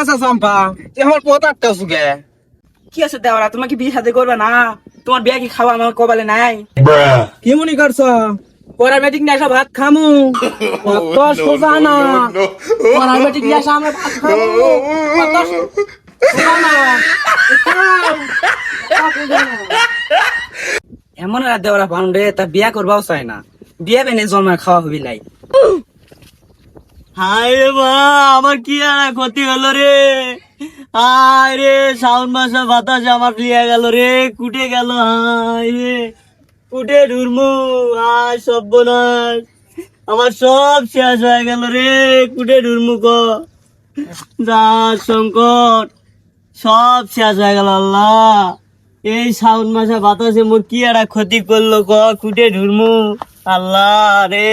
আছে চম্পা তুই আমার পথ আটটা সুগে কি আছে দেওয়ারা তোমার বিয়ে সাথে করবে না? তোমার বিয়ে কি খাওয়া আমার কপালে নাই? কি মনে করছ? পড়া মেটিক ভাত খামু? অত সোজা না। পড়া মেটিক আমরা ভাত খামু। অত সোজা না। খাও। খাও, সোজা না। এমন রাত দেওয়ারা ভান্ডে তা বিয়া করবাও চায় না। বিয়া বেনে জন্মা খাওয়া হবি লাই। হায় মা, আমার কি আর ক্ষতি হলো রে? হায় রে শ্রাবণ মাসে বাতাস আমার লিয়ে গেল রে, কুটে গেল, হায় রে। কুটে ঢুরমু, হায়, সর্বনাশ। আমার সব শেষ হয়ে গেল রে, কুটে ঢুরমু ক যা সংকট, সব শেষ হয়ে গেল আল্লাহ। এই শ্রাবণ মাসে বাতাসে মোর কি একটা ক্ষতি করল ক কুটে ঢুরমু? আল্লাহ রে।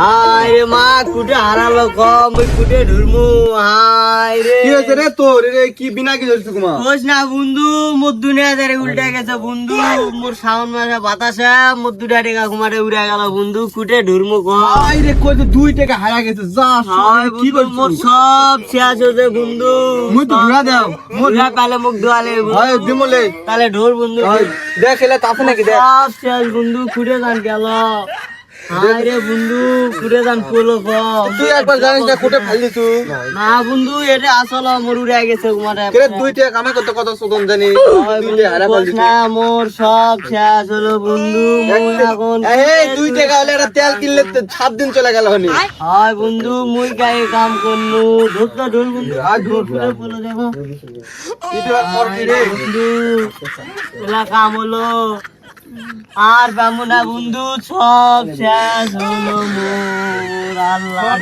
হায় রে মা কুটে হারালো কম ওই কুটে ঢুরমু হায় রে। কি হয়েছে রে তোর? রে কি বিনা কি ধরছিস কুমা কোস না বন্ধু মোর দুনিয়া ধরে উল্টে গেছে বন্ধু। মোর শ্রাবণ মাসে বাতাসে মোর দুটা টেকা ঘুমাটে উড়ে গেল বন্ধু কুটে ঢুরমু কম। আই রে কই তো দুই টাকা হারা গেছে যা কি বন্ধু মোর সব শেষ হয়েছে বন্ধু। মুই তো ঘুরা দাও। মোর তাহলে মুখ ধোয়ালে হয় দিমলে তাহলে ঢোর বন্ধু। দেখ এলে তাতে নাকি দেখ। সব শেষ বন্ধু কুটে যান গেল। হায় রে বন্ধু কুটে যান পোলো তুই একবার জানিস না কোটে ফাইলি তুই না বন্ধু এটা আসলে মোর উড়ে গেছে ঘুমাটে কে দুই টাকা কামে কত কত সুদন জানি দুই হারা ফাইলি না মোর সব শেষ হলো বন্ধু এখন এই দুই টাকা হলে একটা তেল কিনলে সাত দিন চলে গেল হনি হয় বন্ধু মুই গায়ে কাম করনু ঢোকটা ঢোল বন্ধু আর ঢোল, দেখো বন্ধু এলা কাম হলো আর পাবো না বন্ধু সব শেষ হলো মোর আল্লাহ